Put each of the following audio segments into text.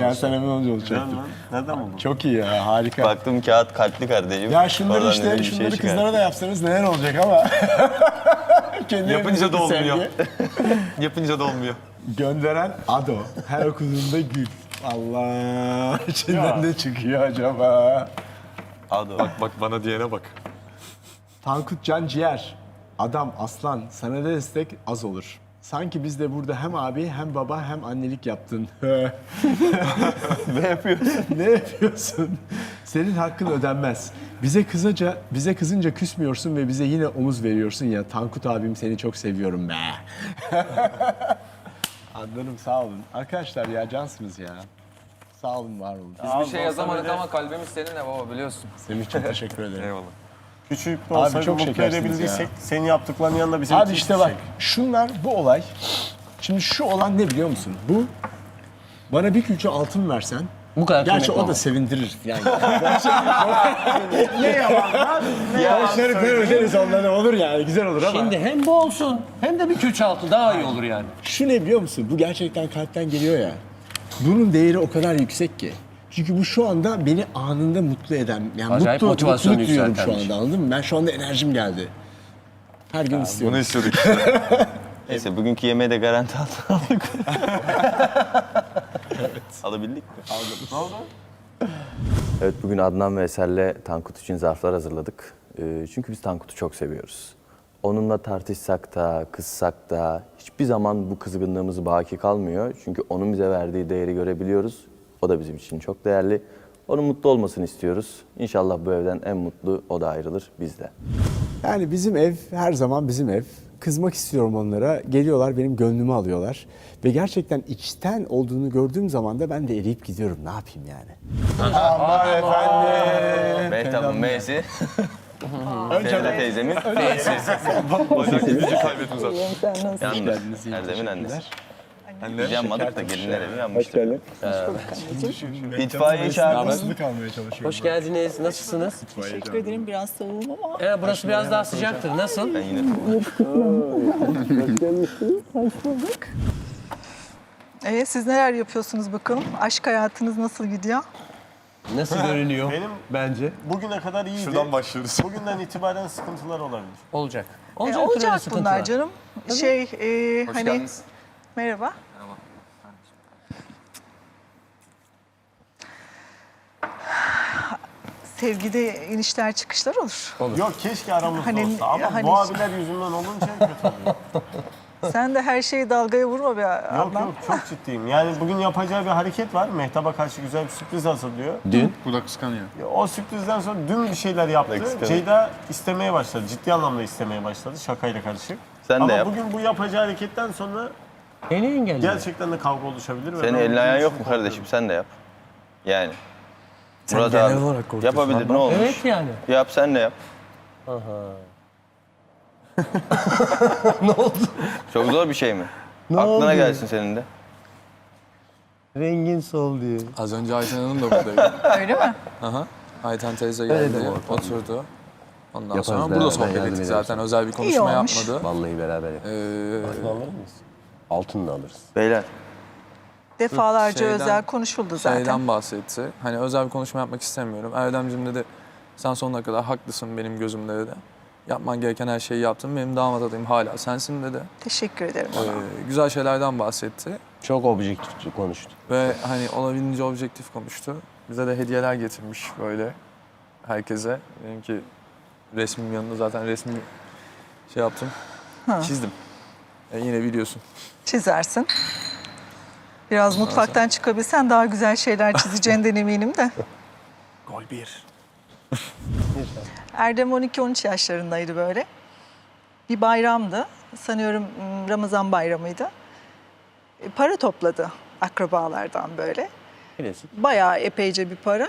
ya sen hemen önce olacaktın. Nereden buldun? Çok iyi ya harika. Baktım kağıt kalpli kardeşim. ya şunları Oradan işte dedim bir şey şunları çıkar. kızlara da yapsanız neler olacak ama. Yapınca da olmuyor. sevgi. Yapınca da olmuyor. Gönderen Ado. Her okuduğunda gül. Allah içinden ne çıkıyor acaba? Hadi Bak bak bana diyene bak. Tankut Can Ciğer. Adam aslan sana da destek az olur. Sanki biz de burada hem abi hem baba hem annelik yaptın. ne yapıyorsun? ne yapıyorsun? Senin hakkın ödenmez. Bize kısaca bize kızınca küsmüyorsun ve bize yine omuz veriyorsun ya. Tankut abim seni çok seviyorum be. Adlarım sağ olun. Arkadaşlar ya cansınız ya. Sağ olun, var olun. Biz bir şey yazamadık ama kalbimiz seninle baba biliyorsun. Semih çok teşekkür ederim. Eyvallah. Küçük de Abi olsaydı çok mutlu şekersiniz edebildiysek ya. senin yaptıklarının yanında bizim Abi işte bak şunlar bu olay. Şimdi şu olan ne biliyor musun? Bu bana bir külçe altın versen Bu kadar Gerçi o da sevindirir yani. ne yalan lan? Borçları böyle öderiz onlara olur yani güzel olur ama. Şimdi hem bu olsun hem de bir külçe altı daha iyi olur yani. Şu ne biliyor musun? Bu gerçekten kalpten geliyor ya. Bunun değeri o kadar yüksek ki. Çünkü bu şu anda beni anında mutlu eden, yani Acayip mutlu, motivasyonu mutluluk duyuyorum şu anda anladın mı? Ben şu anda enerjim geldi. Her gün istiyorum. Bunu istiyorduk. Neyse bugünkü yemeği de garanti altına aldık. Alabildik mi? Aldık. Ne oldu? Evet bugün Adnan ve Eser'le Tankut için zarflar hazırladık. Ee, çünkü biz Tankut'u çok seviyoruz. Onunla tartışsak da, kızsak da hiçbir zaman bu kızgınlığımız baki kalmıyor. Çünkü onun bize verdiği değeri görebiliyoruz. O da bizim için çok değerli. Onun mutlu olmasını istiyoruz. İnşallah bu evden en mutlu o da ayrılır, biz de. Yani bizim ev her zaman bizim ev. Kızmak istiyorum onlara. Geliyorlar benim gönlümü alıyorlar. Ve gerçekten içten olduğunu gördüğüm zaman da ben de eriyip gidiyorum. Ne yapayım yani? Aman efendim. Mehtap'ın M'si. Feride teyzemin Gücü kaybettim zaten. yandı. Erdem'in annesi. Biz yanmadık da gelinler evi yanmıştır. İtfaiye çağırmış. kalmaya çalışıyorum. Hoş geldiniz. Nasılsınız? Teşekkür ederim. Biraz soğuğum ama. Ee, burası biraz daha sıcaktır. Nasıl? Ben yine Evet, siz neler yapıyorsunuz bakalım? Aşk hayatınız nasıl gidiyor? Nasıl görünüyor Benim bence? bugüne kadar iyiydi. Şuradan başlıyoruz. Bugünden itibaren sıkıntılar olabilir. Olacak. E, Olacak, olacak bunlar canım. Şey, e, Hoş hani... geldiniz. Merhaba. Sevgide inişler çıkışlar olur. Yok keşke aramızda Hani- olsa ama hani- bu abiler yüzünden olunca kötü oluyor. Sen de her şeyi dalgaya vurma be yok Adnan. yok çok ciddiyim. Yani bugün yapacağı bir hareket var. Mehtap'a karşı güzel bir sürpriz hazırlıyor. Dün? Bu da kıskanıyor. O sürprizden sonra dün bir şeyler yaptı. Ceyda istemeye başladı. Ciddi anlamda istemeye başladı. Şakayla karışık. Sen de Ama yap. bugün bu yapacağı hareketten sonra Beni engelliyor. gerçekten de kavga oluşabilir. ve Senin ben elin bunun ayağın için yok mu korkuyorum. kardeşim? Sen de yap. Yani. Murat genel abi olarak korkuyorsun yapabilir ne olmuş? Evet yani. Yap sen de yap. ne oldu? Çok zor bir şey mi? Aklına gelsin senin de. Rengin sol diye. Az önce Ayten Hanım da buradaydı. Öyle mi? Aha. Ayten teyze geldi, oturdu. Ondan sonra burada sohbet ettik zaten. Özel bir konuşma olmuş. yapmadı. Vallahi beraber Ee, Altın da alırız. Beyler Defalarca Şeyden- özel konuşuldu zaten. şeyden bahsetti. Hani özel bir konuşma yapmak istemiyorum. Erdemciğim dedi, sen sonuna kadar haklısın benim gözümde dedi. Yapman gereken her şeyi yaptın. Benim damat adayım hala sensin dedi. Teşekkür ederim. Ee, güzel şeylerden bahsetti. Çok objektif konuştu. Ve hani olabildiğince objektif konuştu. Bize de hediyeler getirmiş böyle herkese. Benimki resmim yanında zaten resmi şey yaptım. Çizdim. E, yine biliyorsun. Çizersin. Biraz mutfaktan çıkabilsen daha güzel şeyler çizeceğinden eminim de. Gol bir. Erdem 12-13 yaşlarındaydı böyle. Bir bayramdı. Sanıyorum m, Ramazan bayramıydı. E, Para topladı akrabalardan böyle. Klasik. Bayağı epeyce bir para.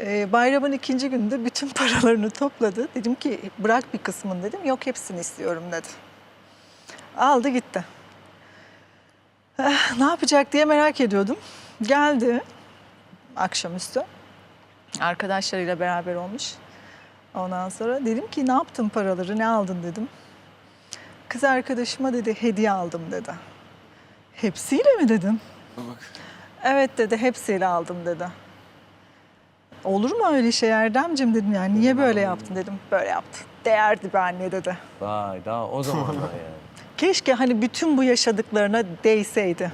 E, bayramın ikinci gününde bütün paralarını topladı. Dedim ki bırak bir kısmını dedim. Yok hepsini istiyorum dedi. Aldı gitti. Eh, ne yapacak diye merak ediyordum. Geldi akşamüstü. Arkadaşlarıyla beraber olmuş. Ondan sonra dedim ki ne yaptın paraları, ne aldın dedim. Kız arkadaşıma dedi hediye aldım dedi. Hepsiyle mi dedim. Evet dedi hepsiyle aldım dedi. Olur mu öyle şey Erdemciğim dedim yani niye böyle yaptın dedim. Böyle yaptı. Değerdi be anne dedi. Vay daha o zamanlar yani. Keşke hani bütün bu yaşadıklarına değseydi.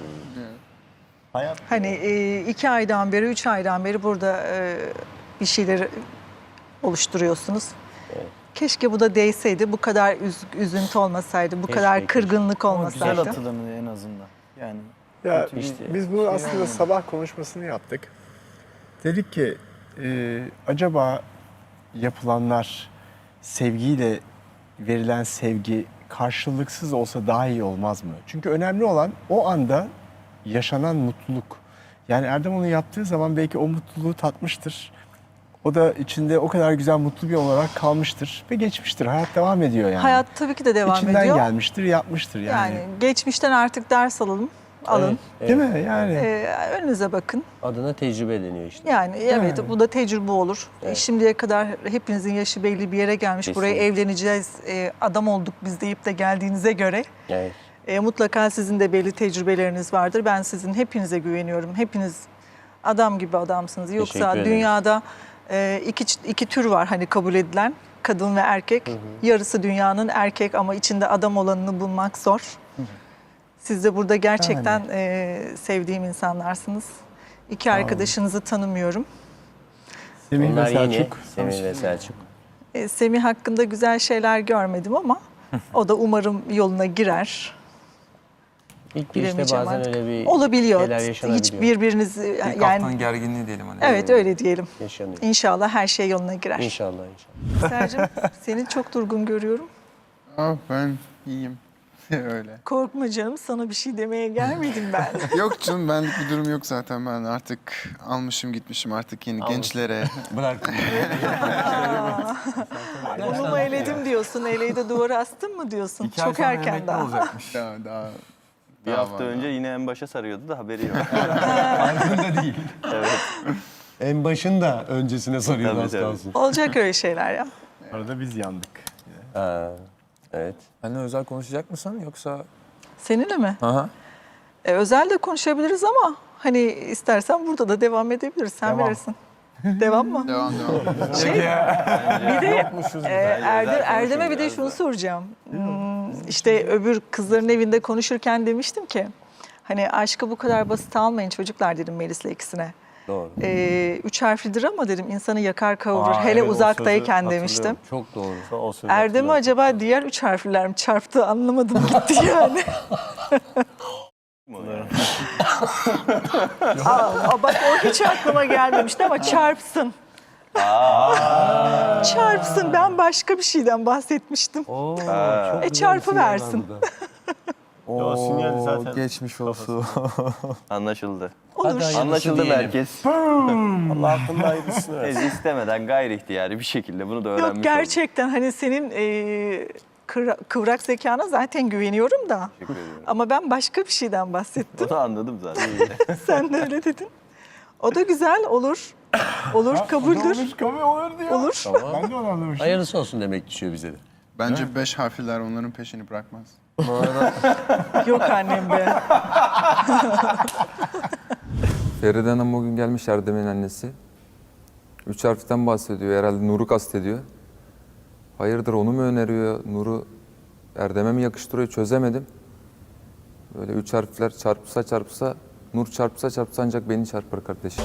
Hayat Hani e, iki aydan beri, üç aydan beri burada e, bir şeyleri oluşturuyorsunuz. Keşke bu da değseydi, bu kadar üz- üzüntü olmasaydı, bu kadar keşke. kırgınlık Güzel olmasaydı. hatırlanır en azından. Yani Ya Kötü işte. biz bunu aslında sabah konuşmasını yaptık. Dedik ki e, acaba yapılanlar sevgiyle verilen sevgi karşılıksız olsa daha iyi olmaz mı? Çünkü önemli olan o anda yaşanan mutluluk. Yani Erdem onu yaptığı zaman belki o mutluluğu tatmıştır. O da içinde o kadar güzel mutlu bir olarak kalmıştır ve geçmiştir. Hayat devam ediyor yani. Hayat tabii ki de devam İçinden ediyor. gelmiştir, yapmıştır yani. Yani geçmişten artık ders alalım, alın. Değil mi? Yani E, önünüze bakın. Adına tecrübe deniyor işte. Yani evet bu da tecrübe olur. E, Şimdiye kadar hepinizin yaşı belli bir yere gelmiş. Buraya Kesinlikle. evleneceğiz, e, adam olduk biz deyip de geldiğinize göre Evet. e, mutlaka sizin de belli tecrübeleriniz vardır. Ben sizin hepinize güveniyorum. Hepiniz adam gibi adamsınız. Yoksa ederim. dünyada e, iki, iki tür var hani kabul edilen kadın ve erkek. Yarısı dünyanın erkek ama içinde adam olanını bulmak zor. Siz de burada gerçekten e, sevdiğim insanlarsınız. İki arkadaşınızı tanımıyorum. Semih ve Onlar yeni. Selçuk. Semih ve Selçuk. E, Semih hakkında güzel şeyler görmedim ama o da umarım yoluna girer. İlk girişte Bilemeyeceğim bazen artık. öyle bir Olabiliyor. şeyler Hiç yaşanabiliyor. birbirinizi İlk yani haftanın gerginliği diyelim hani. evet öyle diyelim. yaşanıyor. İnşallah her şey yoluna girer. İnşallah inşallah. Sercim seni çok durgun görüyorum. Ah ben iyiyim. Öyle. Korkma canım sana bir şey demeye gelmedim ben. Yok canım benlik bir durum yok zaten ben artık almışım gitmişim artık yeni gençlere. Bırak. Onu mu eledim diyorsun, eleği de duvara astın mı diyorsun? İki çok erken daha. olacakmış. Daha daha Bir daha hafta var. önce yine en başa sarıyordu da haberi yok. Farkında değil. En başında öncesine sarıyordu az kalsın. Olacak öyle şeyler ya. Arada biz yandık. Ha, evet. Benimle özel konuşacak mısın yoksa? Seninle mi? Aha. E, özel de konuşabiliriz ama hani istersen burada da devam edebiliriz. Sen Devam. bilirsin. devam mı? Devam devam. Şey, bir de e, Erdem, Erdem'e bir de şunu soracağım. Hmm, işte öbür kızların evinde konuşurken demiştim ki hani aşkı bu kadar basit almayın çocuklar dedim Melis'le ikisine. Doğru. E, üç harflidir ama dedim insanı yakar kavurur Aa, hele evet, uzaktayken demiştim. Çok doğru. o sözü Erdem'i acaba diğer üç harfler mi çarptı anlamadım gitti yani. Aa, aa, bak o hiç aklıma gelmemişti ama çarpsın. çarpsın ben başka bir şeyden bahsetmiştim. Oo, çok E, güzel çarpı sinyaller versin. O sinyal zaten Geçmiş olsun. Anlaşıldı. Olur. Hadi Anlaşıldı diyelim. merkez. Allah aklında hayırlısını versin. Ez istemeden gayri ihtiyari bir şekilde bunu da öğrenmiş Yok olduk. gerçekten hani senin e, kıra- kıvrak zekana zaten güveniyorum da. Teşekkür ediyorum. Ama ben başka bir şeyden bahsettim. Onu anladım zaten. Sen de öyle dedin. O da güzel olur. Olur kabuldür. Kabul olur diyor. Olur. Ben de onu anlamıştım. Hayırlısı olsun demek düşüyor bize de. Bence beş harfliler onların peşini bırakmaz. Yok annem be. Feride Hanım bugün gelmiş Erdem'in annesi. Üç harften bahsediyor. Herhalde Nur'u kastediyor. Hayırdır onu mu öneriyor? Nur'u Erdem'e mi yakıştırıyor? Çözemedim. Böyle üç harfler çarpsa çarpsa, Nur çarpsa çarpsa ancak beni çarpar kardeşim.